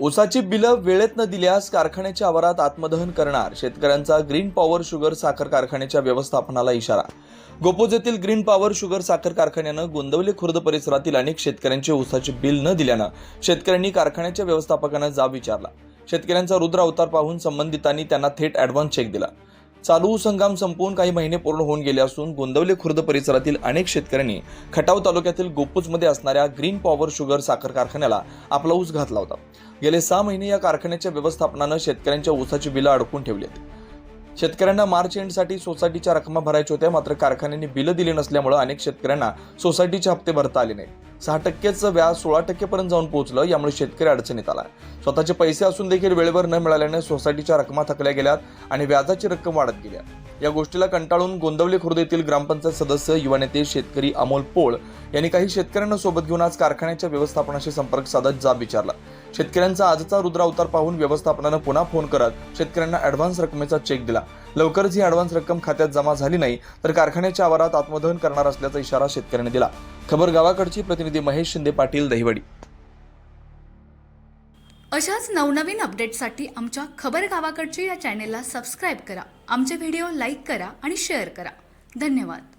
ऊसाची बिलं वेळेत न दिल्यास कारखान्याच्या आवारात आत्मदहन करणार. शेतकऱ्यांचा ग्रीन पॉवर शुगर साखर कारखान्याच्या व्यवस्थापनाला इशारा. गोपोज येथील ग्रीन पॉवर शुगर साखर कारखान्यानं गोंदवले खुर्द परिसरातील अनेक शेतकऱ्यांचे ऊसाचे बिल न दिल्यानं शेतकऱ्यांनी कारखान्याच्या व्यवस्थापकांना जाब विचारला. शेतकऱ्यांचा रुद्र अवतार पाहून संबंधितांनी त्यांना थेट ॲडव्हान्स चेक दिला. चालू ऊस हंगाम संपवून काही महिने पूर्ण होऊन गेले असून गोंदवले खुर्द परिसरातील अनेक शेतकऱ्यांनी खटाव तालुक्यातील गोपूजमध्ये असणाऱ्या ग्रीन पॉवर शुगर साखर कारखान्याला आपला ऊस घातला होता. गेले सहा महिने या कारखान्याच्या व्यवस्थापनानं शेतकऱ्यांच्या ऊसाची बिलं अडकून ठेवली आहेत. शेतकऱ्यांना मार्च एंडसाठी सोसायटीच्या रकमा भरायच्या होत्या मात्र कारखान्याने बिलं दिली नसल्यामुळे अनेक शेतकऱ्यांना सोसायटीचे हप्ते भरता आले नाही सहा टक्केचं व्याज सोळा टक्केपर्यंत जाऊन पोहोचलं यामुळे शेतकरी अडचणीत आला. स्वतःचे पैसे असून देखील वेळेवर न मिळाल्याने सोसायटीच्या रकमा थकल्या गेल्यात आणि व्याजाची रक्कम वाढत गेल्या या गोष्टीला कंटाळून गोंदवले खुर्द येथील ग्रामपंचायत सदस्य युवा नेते शेतकरी अमोल पोळ यांनी काही शेतकऱ्यांना सोबत घेऊन आज कारखान्याच्या व्यवस्थापनाशी संपर्क साधत जाब विचारला. शेतकऱ्यांचा आजचा रुद्र अवतार पाहून व्यवस्थापनानं पुन्हा फोन करत शेतकऱ्यांना ॲडव्हान्स रकमेचा चेक दिला. लवकरच ही ॲडव्हान्स रक्कम खात्यात जमा झाली नाही तर कारखान्याच्या आवारात आत्मदहन करणार असल्याचा इशारा शेतकऱ्यांनी दिला. खबर गावाकडची प्रतिनिधी महेश शिंदे पाटील दहिवडी. अशाच नवनवीन अपडेटसाठी आमच्या खबर गावाकडच्या या चॅनेलला सबस्क्राईब करा. आमचे व्हिडिओ लाईक करा आणि शेअर करा. धन्यवाद.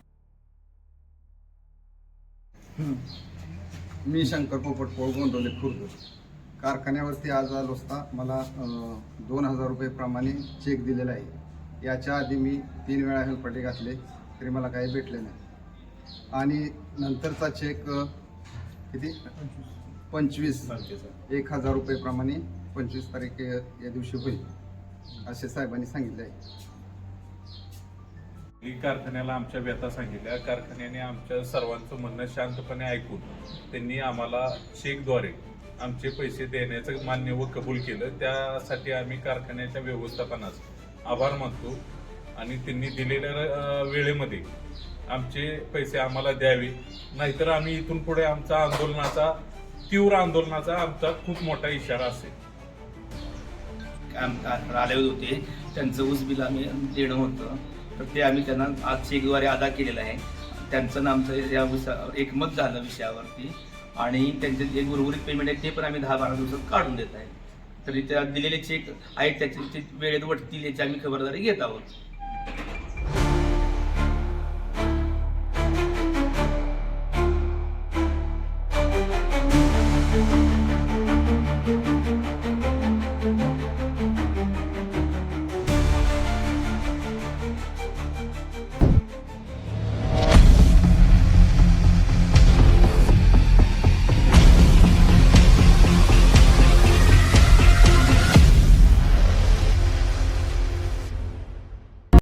मी शंकर पोपट पोळ गोंदवले खुर्द. कारखान्यावरती आज आलो असता मला दोन हजार रुपये प्रमाणे चेक दिलेला आहे. याच्या आधी मी तीन वेळा हेल्पटे घातले तरी मला काही भेटले नाही. आणि नंतरचा चेक किती? पंचवीस. एक हजार रुपये प्रमाणे पंचवीस तारीख या दिवशी होईल असे साहेबांनी सांगितले आहे. कारखान्याला आमच्या व्यथा सांगितल्या. कारखान्याने आमच्या सर्वांचं म्हणणं शांतपणे ऐकून त्यांनी आम्हाला चेकद्वारे आमचे पैसे देण्याचं मान्य व कबूल केलं. त्यासाठी आम्ही कारखान्याच्या व्यवस्थापनास आभार मानतो. आणि त्यांनी दिलेल्या वेळेमध्ये आमचे पैसे आम्हाला द्यावे. नाहीतर आम्ही इथून पुढे आमचा आंदोलनाचा तीव्र आंदोलनाचा आमचा खूप मोठा इशारा असेल. काम आले होते. त्यांचं ऊस बिल आम्ही देणं होतं. तर ते आम्ही त्यांना आज शेगवारी अदा केलेलं आहे. त्यांचं नामचं आमचं या ऊसा एकमत झालं विषयावरती. आणि त्यांचे जे उर्वरित पेमेंट आहे ते पण आम्ही दहा बारा दिवसात काढून देत आहे तरी त्या दिलेले चेक आहेत त्याचे ते वेळेत वटतील याची आम्ही खबरदारी घेत आहोत.